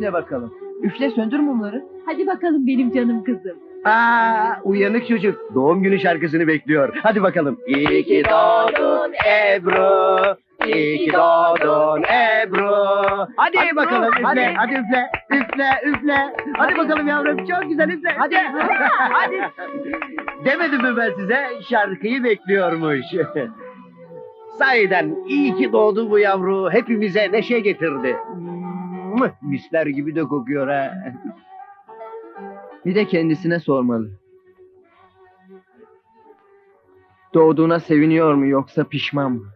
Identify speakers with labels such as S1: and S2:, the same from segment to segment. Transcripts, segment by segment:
S1: üfle bakalım. Üfle söndür mumları.
S2: Hadi bakalım benim canım kızım.
S3: Aa, uyanık çocuk. Doğum günü şarkısını bekliyor. Hadi bakalım. İyi ki doğdun Ebru. İyi ki doğdun Ebru. Hadi,
S1: Hadi
S3: bakalım
S1: Ebru,
S3: üfle.
S1: hadi.
S3: Hadi. üfle. Üfle üfle. Hadi,
S1: Hadi.
S3: bakalım yavrum. Çok güzel üfle.
S1: Hadi.
S3: Hadi. Demedim mi ben size şarkıyı bekliyormuş. Sahiden iyi ki doğdu bu yavru. Hepimize neşe getirdi. Mıh, Misler gibi de kokuyor ha.
S1: Bir de kendisine sormalı. Doğduğuna seviniyor mu yoksa pişman mı?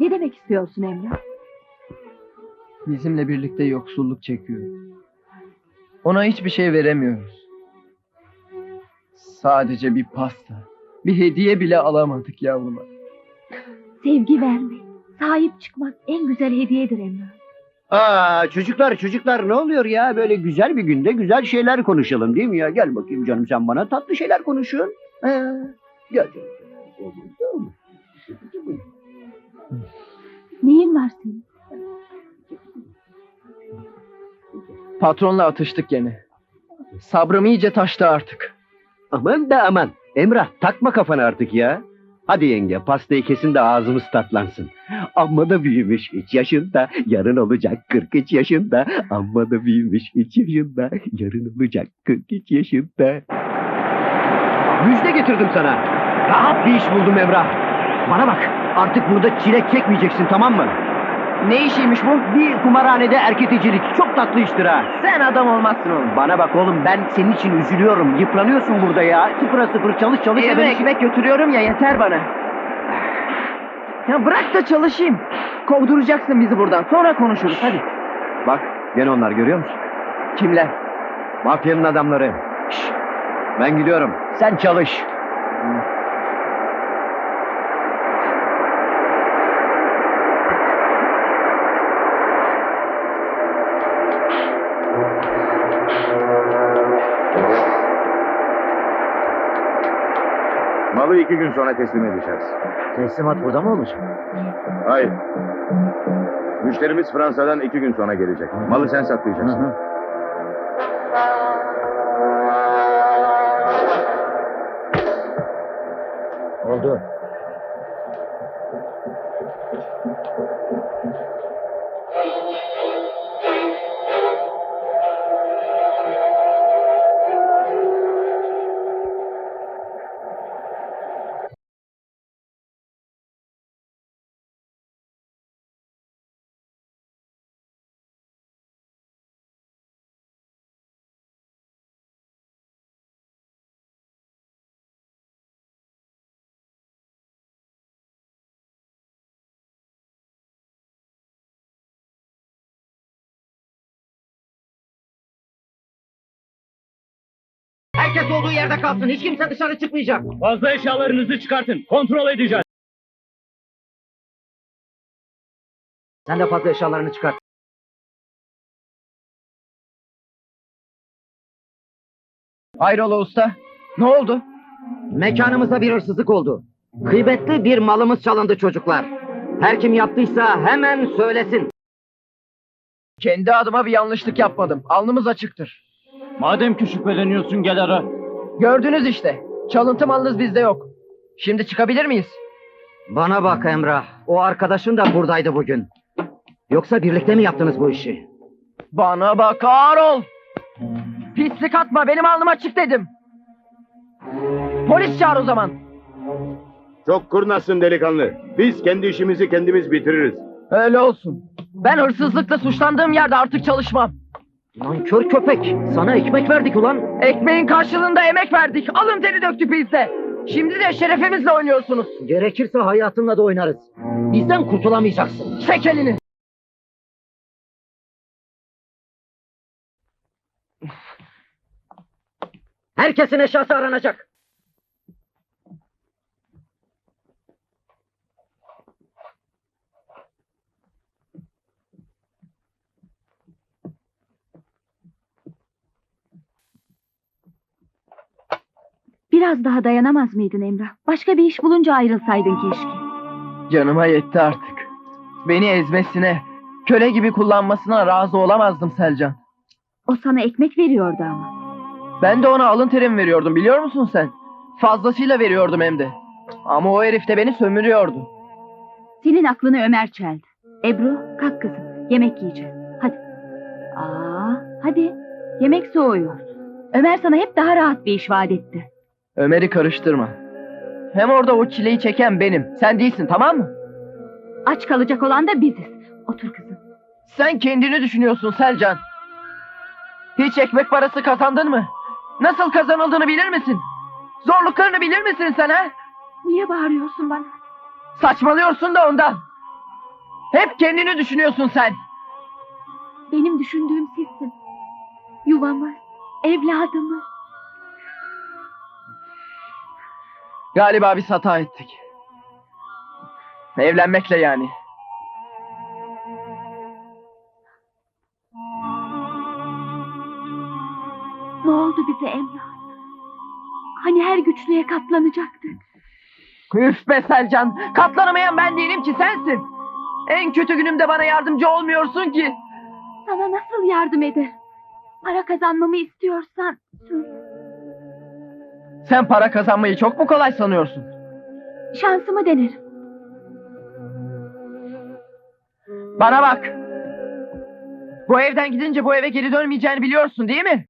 S2: Ne demek istiyorsun Emrah?
S1: Bizimle birlikte yoksulluk çekiyor. Ona hiçbir şey veremiyoruz. Sadece bir pasta, bir hediye bile alamadık yavruma.
S2: Sevgi vermek, sahip çıkmak en güzel hediyedir Emrah.
S3: Aa çocuklar çocuklar ne oluyor ya böyle güzel bir günde güzel şeyler konuşalım değil mi ya? Gel bakayım canım sen bana tatlı şeyler konuşun. Ee, gel canım.
S2: Neyin var senin?
S1: Patronla atıştık gene. Sabrım iyice taştı artık.
S3: Aman da aman. Emrah takma kafana artık ya. Hadi yenge pastayı kesin de ağzımız tatlansın. Amma da büyümüş 3 yaşında. Yarın olacak 43 yaşında. Amma da büyümüş 3 yaşında. Yarın olacak 43 yaşında. Müjde getirdim sana. Rahat bir iş buldum Emrah. Bana bak artık burada çilek çekmeyeceksin tamam mı?
S1: Ne işiymiş bu?
S3: Bir kumarhanede erketecilik. Çok tatlı iştir ha.
S1: Sen adam olmazsın oğlum.
S3: Bana bak oğlum ben senin için üzülüyorum. Yıpranıyorsun burada ya. Sıfıra sıfır çalış çalış.
S1: Evime
S3: efendim.
S1: ekmek götürüyorum ya yeter bana. Ya bırak da çalışayım. Kovduracaksın bizi buradan. Sonra konuşuruz hadi.
S3: Bak gene onlar görüyor musun?
S1: Kimler?
S3: Mafyanın adamları. Şşş, ben gidiyorum. Sen çalış.
S4: Malı iki gün sonra teslim edeceğiz.
S3: Teslimat burada mı olacak?
S4: Hayır. Müşterimiz Fransa'dan iki gün sonra gelecek. Malı sen saklayacaksın.
S3: Oldu.
S1: Herkes olduğu yerde kalsın. Hiç kimse dışarı çıkmayacak.
S5: Fazla eşyalarınızı çıkartın. Kontrol edeceğiz.
S1: Sen de fazla eşyalarını çıkart. Hayrola usta? Ne oldu?
S6: Mekanımıza bir hırsızlık oldu. Kıymetli bir malımız çalındı çocuklar. Her kim yaptıysa hemen söylesin.
S1: Kendi adıma bir yanlışlık yapmadım. Alnımız açıktır.
S5: Madem ki şüpheleniyorsun gel ara.
S1: Gördünüz işte. Çalıntı malınız bizde yok. Şimdi çıkabilir miyiz?
S6: Bana bak Emrah. O arkadaşın da buradaydı bugün. Yoksa birlikte mi yaptınız bu işi?
S1: Bana bak ol. Pislik atma benim alnım açık dedim. Polis çağır o zaman.
S4: Çok kurnazsın delikanlı. Biz kendi işimizi kendimiz bitiririz.
S1: Öyle olsun. Ben hırsızlıkla suçlandığım yerde artık çalışmam.
S6: Nankör köpek. Sana ekmek verdik ulan.
S1: Ekmeğin karşılığında emek verdik. Alın teri döktük biz de. Şimdi de şerefimizle oynuyorsunuz.
S6: Gerekirse hayatınla da oynarız. Bizden kurtulamayacaksın.
S1: Çek elini.
S6: Herkesin eşyası aranacak.
S2: Biraz daha dayanamaz mıydın Emrah? Başka bir iş bulunca ayrılsaydın keşke.
S1: Canıma yetti artık. Beni ezmesine, köle gibi kullanmasına razı olamazdım Selcan.
S2: O sana ekmek veriyordu ama.
S1: Ben de ona alın terim veriyordum biliyor musun sen? Fazlasıyla veriyordum hem de. Ama o herif de beni sömürüyordu.
S2: Senin aklını Ömer çeldi. Ebru kalk kızım yemek yiyeceğiz. Hadi. Aa, hadi. Yemek soğuyor. Ömer sana hep daha rahat bir iş vaat etti.
S1: Ömer'i karıştırma. Hem orada o çileyi çeken benim. Sen değilsin tamam mı?
S2: Aç kalacak olan da biziz. Otur kızım.
S1: Sen kendini düşünüyorsun Selcan. Hiç ekmek parası kazandın mı? Nasıl kazanıldığını bilir misin? Zorluklarını bilir misin sen ha?
S2: Niye bağırıyorsun bana?
S1: Saçmalıyorsun da ondan. Hep kendini düşünüyorsun sen.
S2: Benim düşündüğüm sizsin. Yuvamız, evladımız.
S1: Galiba biz hata ettik. Evlenmekle yani.
S2: Ne oldu bize Emrah? Hani her güçlüğe katlanacaktık.
S1: Üf be Selcan. Katlanamayan ben değilim ki sensin. En kötü günümde bana yardımcı olmuyorsun ki.
S2: Sana nasıl yardım eder? Para kazanmamı istiyorsan.
S1: Sen para kazanmayı çok mu kolay sanıyorsun?
S2: Şansımı denerim.
S1: Bana bak. Bu evden gidince bu eve geri dönmeyeceğini biliyorsun değil mi?